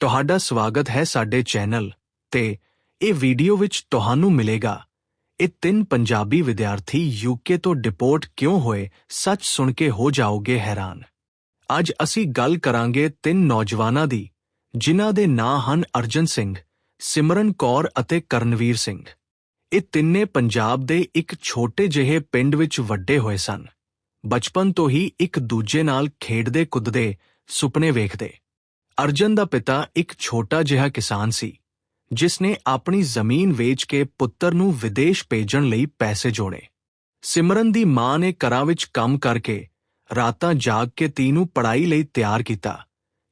ਤੁਹਾਡਾ ਸਵਾਗਤ ਹੈ ਸਾਡੇ ਚੈਨਲ ਤੇ ਇਹ ਵੀਡੀਓ ਵਿੱਚ ਤੁਹਾਨੂੰ ਮਿਲੇਗਾ। ਇਹ ਤਿੰਨ ਪੰਜਾਬੀ ਵਿਦਿਆਰਥੀ ਯੂਕੇ ਤੋਂ ਡਿਪੋਰਟ ਕਿਉਂ ਹੋਏ, ਸੱਚ ਸੁਣ ਕੇ ਹੋ ਜਾਓਗੇ ਹੈਰਾਨ। ਅੱਜ ਅਸੀਂ ਗੱਲ ਕਰਾਂਗੇ ਤਿੰਨ ਨੌਜਵਾਨਾਂ ਦੀ, ਜਿਨ੍ਹਾਂ ਦੇ ਨਾਂ ਹਨ ਅਰਜਨ ਸਿੰਘ, ਸਿਮਰਨ ਕੌਰ ਅਤੇ ਕਰਨਵੀਰ ਸਿੰਘ। ਇਹ ਤਿੰਨੇ ਪੰਜਾਬ ਦੇ ਇੱਕ ਛੋਟੇ ਜਿਹੇ ਪਿੰਡ ਵਿੱਚ ਵੱਡੇ ਹੋਏ ਸਨ। ਬਚਪਨ ਤੋਂ ਹੀ ਇੱਕ ਦੂਜੇ ਨਾਲ ਖੇਡਦੇ ਕੁੱਦਦੇ ਸੁਪਨੇ ਵੇਖਦੇ। ਅਰਜਨ ਦਾ ਪਿਤਾ ਇੱਕ ਛੋਟਾ ਜਿਹਾ ਕਿਸਾਨ ਸੀ ਜਿਸ ਨੇ ਆਪਣੀ ਜ਼ਮੀਨ ਵੇਚ ਕੇ ਪੁੱਤਰ ਨੂੰ ਵਿਦੇਸ਼ ਭੇਜਣ ਲਈ ਪੈਸੇ ਜੋੜੇ। ਸਿਮਰਨ ਦੀ ਮਾਂ ਨੇ ਘਰਾਂ ਵਿੱਚ ਕੰਮ ਕਰਕੇ ਰਾਤਾਂ ਜਾਗ ਕੇ ਧੀ ਨੂੰ ਪੜ੍ਹਾਈ ਲਈ ਤਿਆਰ ਕੀਤਾ,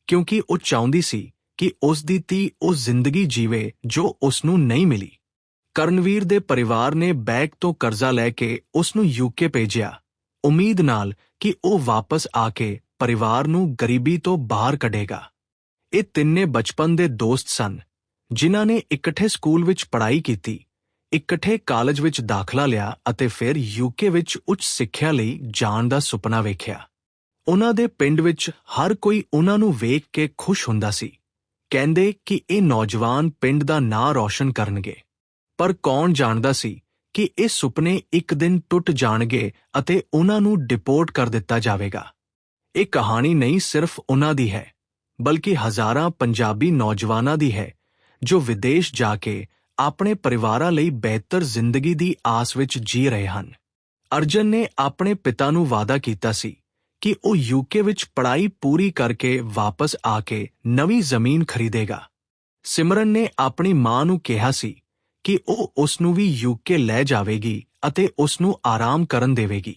ਕਿਉਂਕਿ ਉਹ ਚਾਹੁੰਦੀ ਸੀ ਕਿ ਉਸ ਦੀ ਧੀ ਉਹ ਜ਼ਿੰਦਗੀ ਜੀਵੇ ਜੋ ਉਸ ਨੂੰ ਨਹੀਂ ਮਿਲੀ। ਕਰਨਵੀਰ ਦੇ ਪਰਿਵਾਰ ਨੇ ਬੈਂਕ ਤੋਂ ਕਰਜ਼ਾ ਲੈ ਕੇ ਉਸ ਨੂੰ ਯੂਕੇ ਭੇਜਿਆ, ਉਮੀਦ ਨਾਲ ਕਿ ਉਹ ਵਾਪਸ ਆ ਕੇ ਪਰਿਵਾਰ ਨੂੰ ਗਰੀਬੀ ਤੋਂ ਬਾਹਰ ਕੱਢੇਗਾ। ਇਹ ਤਿੰਨੇ ਬਚਪਨ ਦੇ ਦੋਸਤ ਸਨ, ਜਿਨ੍ਹਾਂ ਨੇ ਇਕੱਠੇ ਸਕੂਲ ਵਿੱਚ ਪੜ੍ਹਾਈ ਕੀਤੀ, ਇਕੱਠੇ ਕਾਲਜ ਵਿੱਚ ਦਾਖਲਾ ਲਿਆ ਅਤੇ ਫਿਰ ਯੂਕੇ ਵਿੱਚ ਉੱਚ ਸਿੱਖਿਆ ਲਈ ਜਾਣ ਦਾ ਸੁਪਨਾ ਵੇਖਿਆ। ਉਹਨਾਂ ਦੇ ਪਿੰਡ ਵਿੱਚ ਹਰ ਕੋਈ ਉਹਨਾਂ ਨੂੰ ਵੇਖ ਕੇ ਖੁਸ਼ ਹੁੰਦਾ ਸੀ, ਕਹਿੰਦੇ ਕਿ ਇਹ ਨੌਜਵਾਨ ਪਿੰਡ ਦਾ ਨਾਂ ਰੌਸ਼ਨ ਕਰਨਗੇ। ਪਰ ਕੌਣ ਜਾਣਦਾ ਸੀ ਕਿ ਇਹ ਸੁਪਨੇ ਇੱਕ ਦਿਨ ਟੁੱਟ ਜਾਣਗੇ ਅਤੇ ਉਹਨਾਂ ਨੂੰ ਡਿਪੋਰਟ ਕਰ ਦਿੱਤਾ ਜਾਵੇਗਾ। ਇਹ ਕਹਾਣੀ ਨਹੀਂ ਸਿਰਫ ਉਹਨਾਂ ਦੀ ਹੈ ਬਲਕਿ ਹਜ਼ਾਰਾਂ ਪੰਜਾਬੀ ਨੌਜਵਾਨਾਂ ਦੀ ਹੈ, ਜੋ ਵਿਦੇਸ਼ ਜਾ ਕੇ ਆਪਣੇ ਪਰਿਵਾਰਾਂ ਲਈ ਬਿਹਤਰ ਜ਼ਿੰਦਗੀ ਦੀ ਆਸ ਵਿੱਚ ਜੀ ਰਹੇ ਹਨ। ਅਰਜਨ ਨੇ ਆਪਣੇ ਪਿਤਾ ਨੂੰ ਵਾਅਦਾ ਕੀਤਾ ਸੀ ਕਿ ਉਹ ਯੂਕੇ ਵਿੱਚ ਪੜ੍ਹਾਈ ਪੂਰੀ ਕਰਕੇ ਵਾਪਸ ਆ ਕੇ ਨਵੀਂ ਜ਼ਮੀਨ ਖਰੀਦੇਗਾ। ਸਿਮਰਨ ਨੇ ਆਪਣੀ ਮਾਂ ਨੂੰ ਕਿਹਾ ਸੀ ਕਿ ਉਹ ਉਸ ਨੂੰ ਵੀ ਯੂਕੇ ਲੈ ਜਾਵੇਗੀ ਅਤੇ ਉਸ ਨੂੰ ਆਰਾਮ ਕਰਨ ਦੇਵੇਗੀ।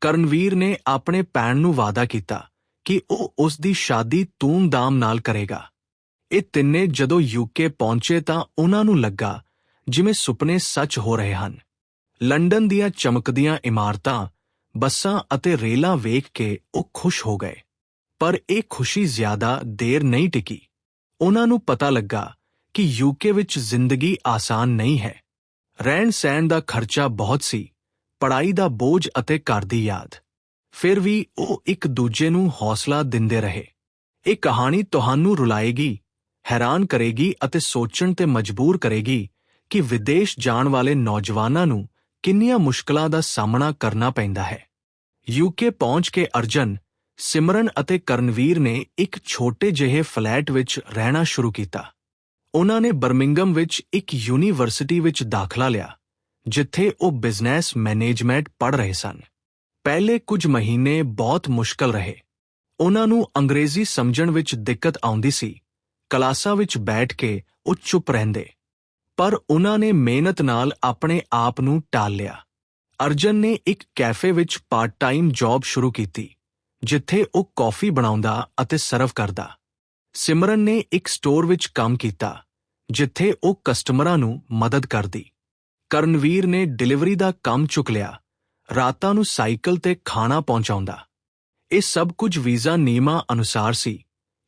ਕਰਨਵੀਰ ਨੇ ਆਪਣੇ ਭੈਣ ਨੂੰ ਵਾਅਦਾ ਕੀਤਾ ਕਿ ਉਹ ਉਸ ਦੀ ਸ਼ਾਦੀ ਧੂਮ-ਧਾਮ ਨਾਲ ਕਰੇਗਾ। ਇਹ ਤਿੰਨੇ ਜਦੋਂ ਯੂਕੇ ਪਹੁੰਚੇ ਤਾਂ ਉਹਨਾਂ ਨੂੰ ਲੱਗਾ ਜਿਵੇਂ ਸੁਪਨੇ ਸੱਚ ਹੋ ਰਹੇ ਹਨ। ਲੰਡਨ ਦੀਆਂ ਚਮਕਦੀਆਂ ਇਮਾਰਤਾਂ, ਬੱਸਾਂ ਅਤੇ ਰੇਲਾਂ ਵੇਖ ਕੇ ਉਹ ਖੁਸ਼ ਹੋ ਗਏ। ਪਰ ਇਹ ਖੁਸ਼ੀ ਜ਼ਿਆਦਾ ਦੇਰ ਨਹੀਂ ਟਿਕੀ। ਉਹਨਾਂ ਨੂੰ ਪਤਾ ਲੱਗਾ ਕਿ ਯੂਕੇ ਵਿੱਚ ਜ਼ਿੰਦਗੀ ਆਸਾਨ ਨਹੀਂ ਹੈ। ਰਹਿਣ ਸਹਿਣ ਦਾ ਖਰਚਾ ਬਹੁਤ ਸੀ, ਪੜ੍ਹਾਈ ਦਾ ਬੋਝ ਅਤੇ ਘਰ ਦੀ ਯਾਦ। ਫਿਰ ਵੀ ਉਹ ਇੱਕ ਦੂਜੇ ਨੂੰ ਹੌਸਲਾ ਦਿੰਦੇ ਰਹੇ। ਇਹ ਕਹਾਣੀ ਤੁਹਾਨੂੰ ਰੁਲਾਏਗੀ, ਹੈਰਾਨ ਕਰੇਗੀ ਅਤੇ ਸੋਚਣ ਤੇ ਮਜਬੂਰ ਕਰੇਗੀ ਕਿ ਵਿਦੇਸ਼ ਜਾਣ ਵਾਲੇ ਨੌਜਵਾਨਾਂ ਨੂੰ ਕਿੰਨੀਆਂ ਮੁਸ਼ਕਲਾਂ ਦਾ ਸਾਹਮਣਾ ਕਰਨਾ ਪੈਂਦਾ ਹੈ। ਯੂਕੇ ਪਹੁੰਚ ਕੇ ਅਰਜਨ, ਸਿਮਰਨ ਅਤੇ ਕਰਨਵੀਰ ਨੇ ਇੱਕ ਛੋਟੇ ਜਿਹੇ ਫਲੈਟ ਵਿੱਚ ਰਹਿਣਾ ਸ਼ੁਰੂ ਕੀਤਾ। ਉਹਨਾਂ ਨੇ ਬਰਮਿੰਗਮ ਵਿੱਚ ਇੱਕ ਯੂਨੀਵਰਸਿਟੀ ਵਿੱਚ ਦਾਖਲਾ ਲਿਆ, ਜਿੱਥੇ ਉਹ ਬਿਜ਼ਨਸ ਮੈਨੇਜਮੈਂਟ ਪੜ੍ਹ ਰਹੇ ਸਨ। ਪਹਿਲੇ ਕੁਝ ਮਹੀਨੇ ਬਹੁਤ ਮੁਸ਼ਕਲ ਰਹੇ। ਉਹਨਾਂ ਨੂੰ ਅੰਗਰੇਜ਼ੀ ਸਮਝਣ ਵਿੱਚ ਦਿੱਕਤ ਆਉਂਦੀ ਸੀ। ਕਲਾਸਾਂ ਵਿੱਚ ਬੈਠ ਕੇ ਉਹ ਚੁੱਪ ਰਹਿੰਦੇ। ਪਰ ਉਹਨਾਂ ਨੇ ਮਿਹਨਤ ਨਾਲ ਆਪਣੇ ਆਪ ਨੂੰ ਟਾਲ ਲਿਆ। ਅਰਜਨ ਨੇ ਇੱਕ ਕੈਫੇ ਵਿੱਚ ਪਾਰਟ ਟਾਈਮ ਜੌਬ ਸ਼ੁਰੂ ਕੀਤੀ, ਜਿੱਥੇ ਉਹ ਕੌਫੀ ਬਣਾਉਂਦਾ ਅਤੇ ਸਰਵ ਕਰਦਾ। ਸਿਮਰਨ ਨੇ ਇੱਕ ਸਟੋਰ ਵਿੱਚ ਕੰਮ ਕੀਤਾ, ਜਿੱਥੇ ਉਹ ਕਸਟਮਰਾਂ ਨੂੰ ਮਦਦ ਕਰਦੀ। ਕਰਨਵੀਰ ਨੇ ਡਿਲੀਵਰੀ ਦਾ ਕੰਮ ਚੁੱਕ ਲਿਆ। ਰਾਤਾਂ ਨੂੰ ਸਾਈਕਲ ਤੇ ਖਾਣਾ ਪਹੁੰਚਾਉਂਦਾ। ਇਹ ਸਭ ਕੁਝ ਵੀਜ਼ਾ ਨਿਯਮਾਂ ਅਨੁਸਾਰ ਸੀ,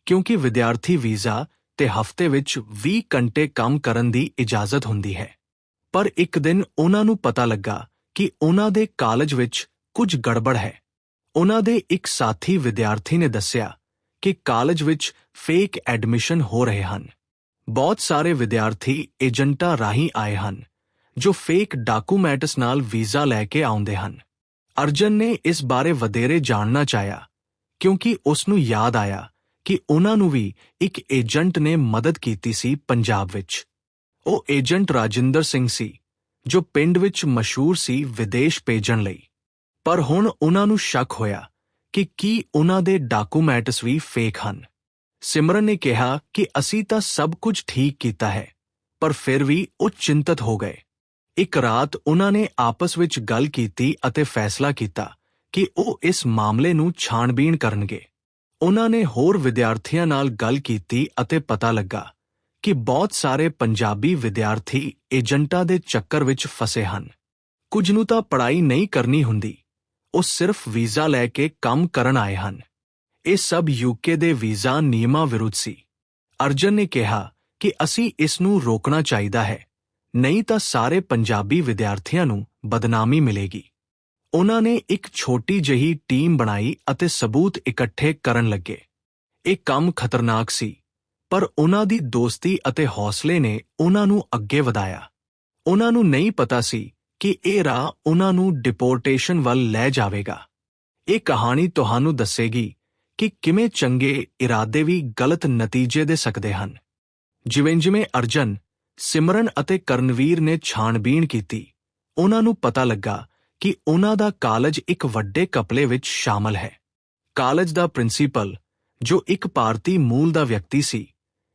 ਕਿਉਂਕਿ ਵਿਦਿਆਰਥੀ ਵੀਜ਼ਾ ਤੇ ਹਫ਼ਤੇ ਵਿੱਚ 20 ਘੰਟੇ ਕੰਮ ਕਰਨ ਦੀ ਇਜਾਜ਼ਤ ਹੁੰਦੀ ਹੈ। ਪਰ ਇੱਕ ਦਿਨ ਉਹਨਾਂ ਨੂੰ ਪਤਾ ਲੱਗਾ ਕਿ ਉਹਨਾਂ ਦੇ ਕਾਲਜ ਵਿੱਚ ਕੁਝ ਗੜਬੜ ਹੈ। ਉਹਨਾਂ ਦੇ ਇੱਕ ਸਾਥੀ ਵਿਦਿਆਰਥੀ ਨੇ ਦੱਸਿਆ ਕਿ ਕਾਲਜ ਵਿੱਚ ਫੇਕ ਐਡਮਿਸ਼ਨ ਹੋ ਰਹੇ ਹਨ। ਬਹੁਤ ਸਾਰੇ ਵਿਦਿਆਰਥੀ ਏਜੰਟਾਂ ਰਾਹੀਂ ਆਏ ਹਨ ਜੋ ਫੇਕ ਡਾਕੂਮੈਂਟਸ ਨਾਲ ਵੀਜ਼ਾ ਲੈ ਕੇ ਆਉਂਦੇ ਹਨ। ਅਰਜਨ ਨੇ ਇਸ ਬਾਰੇ ਵਧੇਰੇ ਜਾਣਨਾ ਚਾਹਿਆ, ਕਿਉਂਕਿ ਉਸ ਨੂੰ ਯਾਦ ਆਇਆ ਕਿ ਉਹਨਾਂ ਨੂੰ ਵੀ ਇੱਕ ਏਜੰਟ ਨੇ ਮਦਦ ਕੀਤੀ ਸੀ ਪੰਜਾਬ ਵਿੱਚ। ਉਹ ਏਜੰਟ ਰਾਜਿੰਦਰ ਸਿੰਘ ਸੀ, ਜੋ ਪਿੰਡ ਵਿੱਚ ਮਸ਼ਹੂਰ ਸੀ ਵਿਦੇਸ਼ ਭੇਜਣ ਲਈ। ਪਰ ਹੁਣ ਉਹਨਾਂ ਨੂੰ ਸ਼ੱਕ ਹੋਇਆ ਕਿ ਕੀ ਉਹਨਾਂ ਦੇ ਡਾਕੂਮੈਂਟਸ ਵੀ ਫੇਕ ਹਨ। ਸਿਮਰਨ ਨੇ ਕਿਹਾ ਕਿ ਅਸੀਂ ਤਾਂ ਸਭ ਕੁਝ ਠੀਕ ਕੀਤਾ ਹੈ, ਪਰ ਫਿਰ ਵੀ ਉਹ ਚਿੰਤਤ ਹੋ ਗਏ। ਇੱਕ ਰਾਤ ਉਹਨਾਂ ਨੇ ਆਪਸ ਵਿੱਚ ਗੱਲ ਕੀਤੀ ਅਤੇ ਫੈਸਲਾ ਕੀਤਾ ਕਿ ਉਹ ਇਸ ਮਾਮਲੇ ਨੂੰ ਛਾਣਬੀਣ ਕਰਨਗੇ। ਉਹਨਾਂ ਨੇ ਹੋਰ ਵਿਦਿਆਰਥੀਆਂ ਨਾਲ ਗੱਲ ਕੀਤੀ ਅਤੇ ਪਤਾ ਲੱਗਾ ਕਿ ਬਹੁਤ ਸਾਰੇ ਪੰਜਾਬੀ ਵਿਦਿਆਰਥੀ ਏਜੰਟਾਂ ਦੇ ਚੱਕਰ ਵਿੱਚ ਫਸੇ ਹਨ। ਕੁਝ ਨੂੰ ਤਾਂ ਪੜ੍ਹਾਈ ਨਹੀਂ ਕਰਨੀ ਹੁੰਦੀ, ਉਹ ਸਿਰਫ ਵੀਜ਼ਾ ਲੈ ਕੇ ਕੰਮ ਕਰਨ ਆਏ ਹਨ। ਇਹ ਸਭ ਯੂਕੇ ਦੇ ਵੀਜ਼ਾ ਨਿਯਮਾਂ ਵਿਰੁੱਧ ਸੀ। ਅਰਜਨ ਨੇ ਕਿਹਾ ਕਿ ਅਸੀਂ ਇਸ ਨੂੰ ਰੋਕਣਾ ਚਾਹੀਦਾ ਹੈ। ਨਹੀਂ ਤਾਂ ਸਾਰੇ ਪੰਜਾਬੀ ਵਿਦਿਆਰਥੀਆਂ ਨੂੰ ਬਦਨਾਮੀ ਮਿਲੇਗੀ। ਉਹਨਾਂ ਨੇ ਇੱਕ ਛੋਟੀ ਜਿਹੀ ਟੀਮ ਬਣਾਈ ਅਤੇ ਸਬੂਤ ਇਕੱਠੇ ਕਰਨ ਲੱਗੇ। ਇਹ ਕੰਮ ਖਤਰਨਾਕ ਸੀ, ਪਰ ਉਹਨਾਂ ਦੀ ਦੋਸਤੀ ਅਤੇ ਹੌਸਲੇ ਨੇ ਉਹਨਾਂ ਨੂੰ ਅੱਗੇ ਵਧਾਇਆ। ਉਹਨਾਂ ਨੂੰ ਨਹੀਂ ਪਤਾ ਸੀ ਕਿ ਇਹ ਰਾਹ ਉਹਨਾਂ ਨੂੰ ਡਿਪੋਰਟੇਸ਼ਨ ਵੱਲ ਲੈ ਜਾਵੇਗਾ। ਇਹ ਕਹਾਣੀ ਤੁਹਾਨੂੰ ਦੱਸੇਗੀ ਕਿ ਕਿਵੇਂ ਚੰਗੇ ਇਰਾਦੇ ਵੀ ਗਲਤ ਨਤੀਜੇ ਦੇ ਸਕਦੇ ਹਨ। ਜਿਵੇਂ-ਜਿਵੇਂ ਅਰਜਨ ਸਿਮਰਨ ਅਤੇ ਕਰਨਵੀਰ ਨੇ ਛਾਣਬੀਣ ਕੀਤੀ। ਉਹਨਾਂ ਨੂੰ ਪਤਾ ਲੱਗਾ ਕਿ ਉਹਨਾਂ ਦਾ ਕਾਲਜ ਇੱਕ ਵੱਡੇ ਕਪਲੇ ਵਿੱਚ ਸ਼ਾਮਲ ਹੈ। ਕਾਲਜ ਦਾ ਪ੍ਰਿੰਸੀਪਲ, ਜੋ ਇੱਕ ਭਾਰਤੀ ਮੂਲ ਦਾ ਵਿਅਕਤੀ ਸੀ,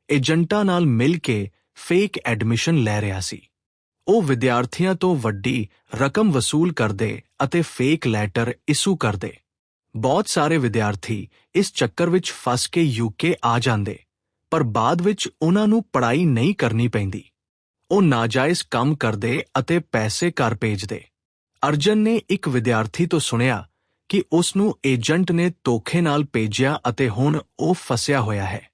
ਏਜੰਟਾਂ ਨਾਲ ਮਿਲ ਕੇ ਫੇਕ ਐਡਮਿਸ਼ਨ ਲੈ ਰਿਹਾ ਸੀ। ਉਹ ਵਿਦਿਆਰਥੀਆਂ ਤੋਂ ਵੱਡੀ ਰਕਮ ਵਸੂਲ ਕਰਦੇ ਅਤੇ ਫੇਕ ਲੈਟਰ ਇਸ਼ੂ ਕਰਦੇ। ਬਹੁਤ ਸਾਰੇ ਵਿਦਿਆਰਥੀ ਇਸ ਚੱਕਰ ਵਿੱਚ ਫਸ ਕੇ ਯੂਕੇ ਆ ਜਾਂਦੇ, ਪਰ ਬਾਅਦ ਵਿੱਚ ਉਹਨਾਂ ਨੂੰ ਪੜ੍ਹਾਈ ਨਹੀਂ ਕਰਨੀ ਪੈਂਦੀ। ਉਹ ਨਾਜਾਇਜ਼ ਕੰਮ ਕਰਦੇ ਅਤੇ ਪੈਸੇ ਘਰ ਭੇਜਦੇ। ਅਰਜਨ ਨੇ ਇੱਕ ਵਿਦਿਆਰਥੀ ਤੋਂ ਸੁਣਿਆ ਕਿ ਉਸ ਨੂੰ ਏਜੰਟ ਨੇ ਧੋਖੇ ਨਾਲ ਭੇਜਿਆ ਅਤੇ ਹੁਣ ਉਹ ਫਸਿਆ ਹੋਇਆ ਹੈ।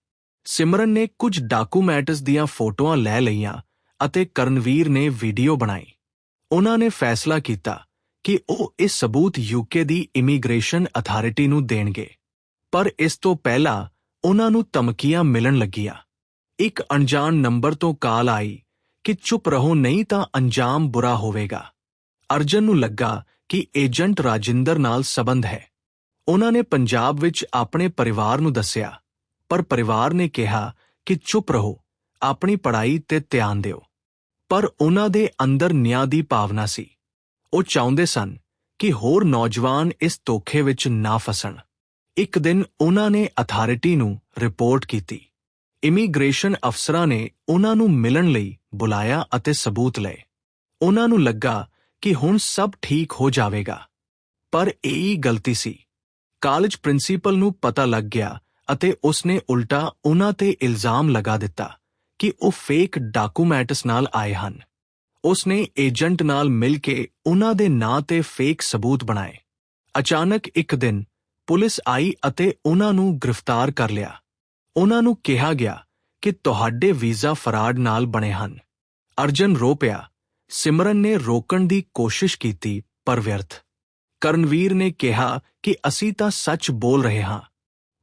ਸਿਮਰਨ ਨੇ ਕੁਝ ਡਾਕੂਮੈਂਟਸ ਦੀਆਂ ਫੋਟੋਆਂ ਲੈ ਲਈਆਂ ਅਤੇ ਕਰਨਵੀਰ ਨੇ ਵੀਡੀਓ ਬਣਾਈ। ਉਹਨਾਂ ਨੇ ਫੈਸਲਾ ਕੀਤਾ ਕਿ ਉਹ ਇਹ ਸਬੂਤ ਯੂਕੇ ਦੀ ਇਮੀਗ੍ਰੇਸ਼ਨ ਅਥਾਰਟੀ ਨੂੰ ਦੇਣਗੇ। ਪਰ ਇਸ ਤੋਂ ਪਹਿਲਾਂ ਉਹਨਾਂ ਨੂੰ ਧਮਕੀਆਂ ਮਿਲਣ ਲੱਗੀਆਂ। ਇੱਕ ਅਣਜਾਣ ਨੰਬਰ ਤੋਂ ਕਾਲ ਆਈ ਕਿ ਚੁੱਪ ਰਹੋ, ਨਹੀਂ ਤਾਂ ਅੰਜਾਮ ਬੁਰਾ ਹੋਵੇਗਾ। ਅਰਜਨ ਨੂੰ ਲੱਗਾ ਕਿ ਏਜੰਟ ਰਾਜਿੰਦਰ ਨਾਲ ਸਬੰਧ ਹੈ। ਉਹਨਾਂ ਨੇ ਪੰਜਾਬ ਵਿੱਚ ਆਪਣੇ ਪਰਿਵਾਰ ਨੂੰ ਦੱਸਿਆ, ਪਰ ਪਰਿਵਾਰ ਨੇ ਕਿਹਾ ਕਿ ਚੁੱਪ ਰਹੋ, ਆਪਣੀ ਪੜ੍ਹਾਈ ਤੇ ਧਿਆਨ ਦਿਓ। ਪਰ ਉਹਨਾਂ ਦੇ ਅੰਦਰ ਨਿਆਂ ਦੀ ਭਾਵਨਾ ਸੀ। ਉਹ ਚਾਹੁੰਦੇ ਸਨ ਕਿ ਹੋਰ ਨੌਜਵਾਨ ਇਸ ਧੋਖੇ ਵਿੱਚ ਨਾ ਫਸਣ। ਇੱਕ ਦਿਨ ਉਹਨਾਂ ਨੇ ਅਥਾਰਟੀ ਨੂੰ ਰਿਪੋਰਟ ਕੀਤੀ। ਇਮੀਗ੍ਰੇਸ਼ਨ ਅਫਸਰਾਂ ਨੇ ਉਹਨਾਂ ਨੂੰ ਮਿਲਣ ਲਈ ਬੁਲਾਇਆ ਅਤੇ ਸਬੂਤ ਲਏ। ਉਹਨਾਂ ਨੂੰ ਲੱਗਾ ਕਿ ਹੁਣ ਸਭ ਠੀਕ ਹੋ ਜਾਵੇਗਾ। ਪਰ ਇਹ ਗਲਤੀ ਸੀ। ਕਾਲਜ ਪ੍ਰਿੰਸੀਪਲ ਨੂੰ ਪਤਾ ਲੱਗ ਗਿਆ ਅਤੇ ਉਸਨੇ ਉਲਟਾ ਉਹਨਾਂ ਤੇ ਇਲਜ਼ਾਮ ਲਗਾ ਦਿੱਤਾ ਕਿ ਉਹ ਫੇਕ ਡਾਕੂਮੈਂਟਸ ਨਾਲ ਆਏ ਹਨ। ਉਸਨੇ ਏਜੰਟ ਨਾਲ ਮਿਲ ਕੇ ਉਹਨਾਂ ਦੇ ਨਾਂ ਤੇ ਫੇਕ ਸਬੂਤ ਬਣਾਏ। ਅਚਾਨਕ ਇੱਕ ਦਿਨ ਪੁਲਿਸ ਆਈ ਅਤੇ ਉਹਨਾਂ ਨੂੰ ਗ੍ਰਿਫਤਾਰ ਕਰ ਲਿਆ। ਉਹਨਾਂ ਨੂੰ ਕਿਹਾ ਗਿਆ ਕਿ ਤੁਹਾਡੇ ਵੀਜ਼ਾ ਫਰਾਡ ਨਾਲ ਬਣੇ ਹਨ। ਅਰਜਨ ਰੋ ਪਿਆ। ਸਿਮਰਨ ਨੇ ਰੋਕਣ ਦੀ ਕੋਸ਼ਿਸ਼ ਕੀਤੀ, ਪਰ ਵਿਅਰਥ। ਕਰਨਵੀਰ ਨੇ ਕਿਹਾ ਕਿ ਅਸੀਂ ਤਾਂ ਸੱਚ ਬੋਲ ਰਹੇ ਹਾਂ,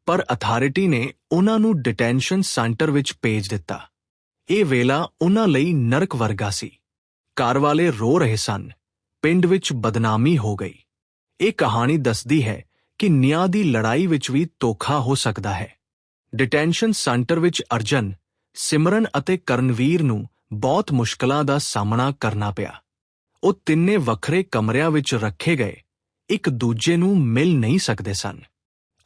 ਪਰ ਅਥਾਰਟੀ ਨੇ ਉਹਨਾਂ ਨੂੰ ਡਿਟੈਂਸ਼ਨ ਸੈਂਟਰ ਵਿੱਚ ਭੇਜ ਦਿੱਤਾ। ਇਹ ਵੇਲਾ ਉਹਨਾਂ ਲਈ ਨਰਕ ਵਰਗਾ ਸੀ। ਘਰ ਵਾਲੇ ਰੋ ਰਹੇ ਸਨ। ਪਿੰਡ ਵਿੱਚ ਬਦਨਾਮੀ ਹੋ ਗਈ। ਇਹ ਕਹਾਣੀ ਦੱਸਦੀ ਹੈ ਕਿ ਨਿਆਂ ਦੀ ਲੜਾਈ ਵਿੱਚ ਵੀ ਧੋਖਾ ਹੋ ਸਕਦਾ ਹੈ। ਡਿਟੈਂਸ਼ਨ ਸੈਂਟਰ ਵਿੱਚ ਅਰਜਨ, ਸਿਮਰਨ ਅਤੇ ਕਰਨਵੀਰ ਨੂੰ ਬਹੁਤ ਮੁਸ਼ਕਲਾਂ ਦਾ ਸਾਹਮਣਾ ਕਰਨਾ ਪਿਆ। ਉਹ ਤਿੰਨੇ ਵੱਖਰੇ ਕਮਰਿਆਂ ਵਿੱਚ ਰੱਖੇ ਗਏ, ਇੱਕ ਦੂਜੇ ਨੂੰ ਮਿਲ ਨਹੀਂ ਸਕਦੇ ਸਨ।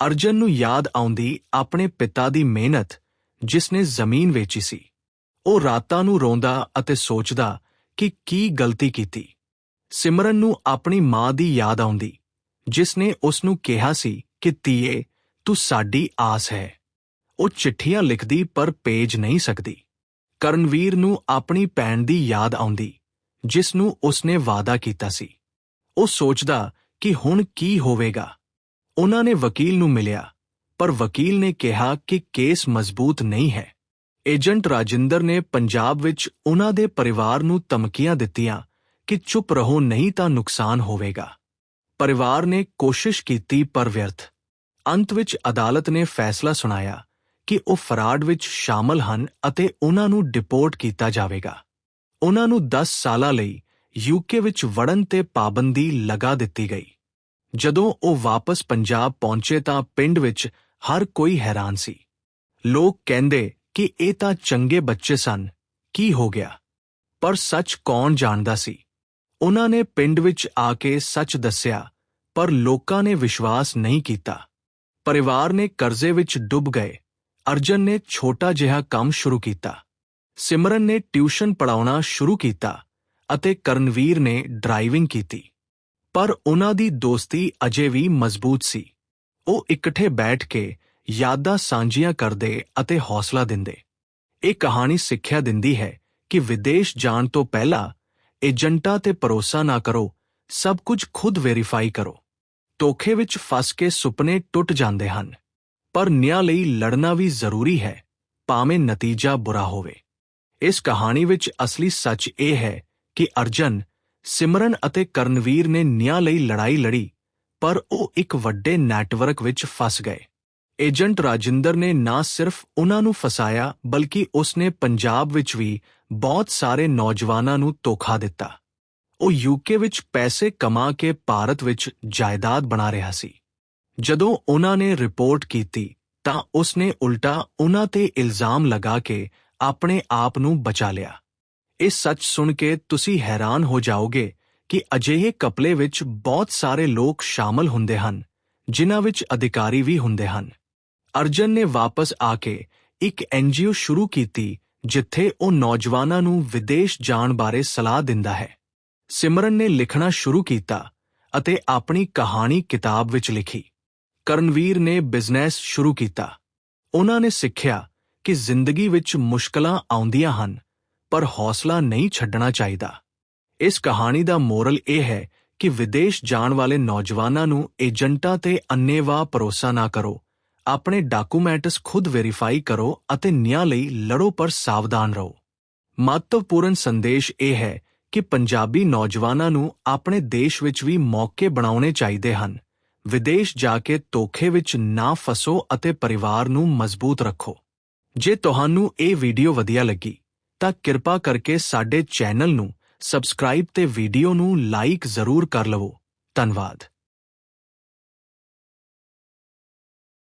ਅਰਜਨ ਨੂੰ ਯਾਦ ਆਉਂਦੀ ਆਪਣੇ ਪਿਤਾ ਦੀ ਮਿਹਨਤ, ਜਿਸ ਨੇ ਜ਼ਮੀਨ ਵੇਚੀ ਸੀ। ਉਹ ਰਾਤਾਂ ਨੂੰ ਰੋਂਦਾ ਅਤੇ ਸੋਚਦਾ ਕਿ ਕੀ ਗਲਤੀ ਕੀਤੀ। ਸਿਮਰਨ ਨੂੰ ਆਪਣੀ ਮਾਂ ਦੀ ਯਾਦ ਆਉਂਦੀ, ਜਿਸ ਨੇ ਉਸ ਨੂੰ ਕਿਹਾ ਸੀ ਕਿ, ਤੀਏ, ਤੂੰ ਸਾਡੀ ਆਸ ਹੈ। ਉਹ ਚਿੱਠੀਆਂ ਲਿਖਦੀ ਪਰ ਭੇਜ ਨਹੀਂ ਸਕਦੀ। ਕਰਨਵੀਰ ਨੂੰ ਆਪਣੀ ਭੈਣ ਦੀ ਯਾਦ ਆਉਂਦੀ, ਜਿਸ ਨੂੰ ਉਸਨੇ ਵਾਅਦਾ ਕੀਤਾ ਸੀ। ਉਹ ਸੋਚਦਾ ਕਿ ਹੁਣ ਕੀ ਹੋਵੇਗਾ। ਉਹਨਾਂ ਨੇ ਵਕੀਲ ਨੂੰ ਮਿਲਿਆ, ਪਰ ਵਕੀਲ ਨੇ ਕਿਹਾ ਕਿ ਕੇਸ ਮਜ਼ਬੂਤ ਨਹੀਂ ਹੈ। ਏਜੰਟ ਰਾਜਿੰਦਰ ਨੇ ਪੰਜਾਬ ਵਿੱਚ ਉਹਨਾਂ ਦੇ ਪਰਿਵਾਰ ਨੂੰ ਧਮਕੀਆਂ ਦਿੱਤੀਆਂ ਕਿ ਚੁੱਪ ਰਹੋ ਨਹੀਂ ਤਾਂ ਨੁਕਸਾਨ ਹੋਵੇਗਾ। ਪਰਿਵਾਰ ਨੇ ਕੋਸ਼ਿਸ਼ ਕੀਤੀ ਪਰ ਵਿਅਰਥ। ਅੰਤ ਵਿੱਚ ਅਦਾਲਤ ਨੇ ਫੈਸਲਾ ਸੁਣਾਇਆ ਕਿ ਉਹ ਫਰਾਡ ਵਿੱਚ ਸ਼ਾਮਲ ਹਨ ਅਤੇ ਉਹਨਾਂ ਨੂੰ ਡਿਪੋਰਟ ਕੀਤਾ ਜਾਵੇਗਾ। ਉਹਨਾਂ ਨੂੰ 10 ਸਾਲਾਂ ਲਈ ਯੂਕੇ ਵਿੱਚ ਵੜਨ ਤੇ ਪਾਬੰਦੀ ਲਗਾ ਦਿੱਤੀ ਗਈ। ਜਦੋਂ ਉਹ ਵਾਪਸ ਪੰਜਾਬ ਪਹੁੰਚੇ ਤਾਂ ਪਿੰਡ ਵਿੱਚ ਹਰ ਕੋਈ ਹੈਰਾਨ ਸੀ। ਲੋਕ ਕਹਿੰਦੇ ਕਿ ਇਹ ਤਾਂ ਚੰਗੇ ਬੱਚੇ ਸਨ, ਕੀ ਹੋ ਗਿਆ? ਪਰ ਸੱਚ ਕੌਣ ਜਾਣਦਾ ਸੀ? ਉਹਨਾਂ ਨੇ ਪਿੰਡ ਵਿੱਚ ਆ ਕੇ ਸੱਚ ਦੱਸਿਆ, ਪਰ ਲੋਕਾਂ ਨੇ ਵਿਸ਼ਵਾਸ ਨਹੀਂ ਕੀਤਾ। ਪਰਿਵਾਰ ਨੇ ਕਰਜ਼ੇ ਵਿੱਚ ਡੁੱਬ ਗਏ। ਅਰਜਨ ਨੇ ਛੋਟਾ ਜਿਹਾ ਕੰਮ ਸ਼ੁਰੂ ਕੀਤਾ। ਸਿਮਰਨ ਨੇ ਟਿਊਸ਼ਨ ਪੜਾਉਣਾ ਸ਼ੁਰੂ ਕੀਤਾ ਅਤੇ ਕਰਨਵੀਰ ਨੇ ਡਰਾਈਵਿੰਗ ਕੀਤੀ। ਪਰ ਉਹਨਾਂ ਦੀ ਦੋਸਤੀ ਅਜੇ ਵੀ ਮਜ਼ਬੂਤ ਸੀ। ਉਹ ਇਕੱਠੇ ਬੈਠ ਕੇ ਯਾਦਾਂ ਸਾਂਝੀਆਂ ਕਰਦੇ ਅਤੇ ਹੌਸਲਾ ਦਿੰਦੇ। ਇਹ ਕਹਾਣੀ ਸਿੱਖਿਆ ਦਿੰਦੀ ਹੈ ਕਿ ਵਿਦੇਸ਼ ਜਾਣ ਤੋਂ ਪਹਿਲਾਂ ਏਜੰਟਾਂ ਤੇ ਭਰੋਸਾ ਨਾ ਕਰੋ, ਸਭ ਕੁਝ ਖੁਦ ਵੈਰੀਫਾਈ ਕਰੋ। ਧੋਖੇ ਵਿੱਚ ਫਸ ਕੇ ਸੁਪਨੇ ਟੁੱਟ ਜਾਂਦੇ ਹਨ। ਪਰ ਨਿਆਂ ਲਈ ਲੜਨਾ ਵੀ ਜ਼ਰੂਰੀ ਹੈ, ਭਾਵੇਂ ਨਤੀਜਾ ਬੁਰਾ ਹੋਵੇ। ਇਸ ਕਹਾਣੀ ਵਿੱਚ ਅਸਲੀ ਸੱਚ ਇਹ ਹੈ ਕਿ ਅਰਜਨ, ਸਿਮਰਨ ਅਤੇ ਕਰਨਵੀਰ ਨੇ ਨਿਆਂ ਲਈ ਲੜਾਈ ਲੜੀ, ਪਰ ਉਹ ਇੱਕ ਵੱਡੇ ਨੈਟਵਰਕ ਵਿੱਚ ਫਸ ਗਏ। ਏਜੰਟ ਰਾਜਿੰਦਰ ਨੇ ਨਾ ਸਿਰਫ ਉਹਨਾਂ ਨੂੰ ਫਸਾਇਆ, ਬਲਕਿ ਉਸਨੇ ਪੰਜਾਬ ਵਿੱਚ ਵੀ ਬਹੁਤ ਸਾਰੇ ਨੌਜਵਾਨਾਂ ਨੂੰ ਧੋਖਾ ਦਿੱਤਾ। ਉਹ ਯੂਕੇ ਵਿੱਚ ਪੈਸੇ ਕਮਾ ਕੇ ਭਾਰਤ ਵਿੱਚ ਜਾਇਦਾਦ ਬਣਾ ਰਿਹਾ ਸੀ। ਜਦੋਂ ਉਹਨਾਂ ਨੇ ਰਿਪੋਰਟ ਕੀਤੀ, ਤਾਂ ਉਸਨੇ ਉਲਟਾ ਉਹਨਾਂ ਤੇ ਇਲਜ਼ਾਮ ਲਗਾ ਕੇ ਆਪਣੇ ਆਪ ਨੂੰ ਬਚਾ ਲਿਆ। ਇਹ ਸੱਚ ਸੁਣ ਕੇ ਤੁਸੀਂ ਹੈਰਾਨ ਹੋ ਜਾਓਗੇ ਕਿ ਅਜਿਹੇ ਕਪਲੇ ਵਿੱਚ ਬਹੁਤ ਸਾਰੇ ਲੋਕ ਸ਼ਾਮਲ ਹੁੰਦੇ ਹਨ, ਜਿਨ੍ਹਾਂ ਵਿੱਚ ਅਧਿਕਾਰੀ ਵੀ ਹੁੰਦੇ ਹਨ। ਅਰਜਨ ਨੇ ਵਾਪਸ ਆ ਕੇ ਇੱਕ ਐਨਜੀਓ ਸ਼ੁਰੂ ਕੀਤੀ, ਜਿੱਥੇ ਉਹ ਨੌਜਵਾਨਾਂ ਨੂੰ ਵਿਦੇਸ਼ ਜਾਣ ਬਾਰੇ ਸਲਾਹ ਦਿੰਦਾ ਹੈ। ਸਿਮਰਨ ਨੇ ਲਿਖਣਾ ਸ਼ੁਰੂ ਕੀਤਾ ਅਤੇ ਆਪਣੀ ਕਹਾਣੀ ਕਿਤਾਬ ਵਿੱਚ ਲਿਖੀ। ਕਰਨਵੀਰ ਨੇ ਬਿਜ਼ਨਸ ਸ਼ੁਰੂ ਕੀਤਾ। ਉਹਨਾਂ ਨੇ ਸਿੱਖਿਆ ਕਿ ਜ਼ਿੰਦਗੀ ਵਿੱਚ ਮੁਸ਼ਕਲਾਂ ਆਉਂਦੀਆਂ ਹਨ, ਪਰ ਹੌਸਲਾ ਨਹੀਂ ਛੱਡਣਾ ਚਾਹੀਦਾ। ਇਸ ਕਹਾਣੀ ਦਾ ਮੋਰਲ ਇਹ ਹੈ ਕਿ ਵਿਦੇਸ਼ ਜਾਣ ਵਾਲੇ ਨੌਜਵਾਨਾਂ ਨੂੰ ਏਜੰਟਾਂ ਤੇ ਅੰਨੇਵਾਹ ਭਰੋਸਾ ਨਾ ਕਰੋ। ਆਪਣੇ ਡਾਕੂਮੈਂਟਸ ਖੁਦ ਵੈਰੀਫਾਈ ਕਰੋ ਅਤੇ ਨਿਆਂ ਲਈ ਲੜੋ ਪਰ ਸਾਵਧਾਨ ਰਹੋ। ਮਹੱਤਵਪੂਰਨ ਸੰਦੇਸ਼ ਇਹ ਹੈ ਕਿ ਪੰਜਾਬੀ ਨੌਜਵਾਨਾਂ ਨੂੰ ਆਪਣੇ ਦੇਸ਼ ਵਿੱਚ ਵੀ ਮੌਕੇ ਬਣਾਉਣੇ ਚਾਹੀਦੇ ਹਨ। ਵਿਦੇਸ਼ ਜਾ ਕੇ ਧੋਖੇ ਵਿੱਚ ਨਾ ਫਸੋ ਅਤੇ ਪਰਿਵਾਰ ਨੂੰ ਮਜ਼ਬੂਤ ਰੱਖੋ। ਜੇ ਤੁਹਾਨੂੰ ਇਹ ਵੀਡੀਓ ਵਧੀਆ ਲੱਗੀ, ਤਾਂ ਕਿਰਪਾ ਕਰਕੇ ਸਾਡੇ ਚੈਨਲ ਨੂੰ ਸਬਸਕ੍ਰਾਈਬ ਤੇ ਵੀਡੀਓ ਨੂੰ ਲਾਈਕ ਜ਼ਰੂਰ ਕਰ ਲਵੋ। ਧੰਨਵਾਦ।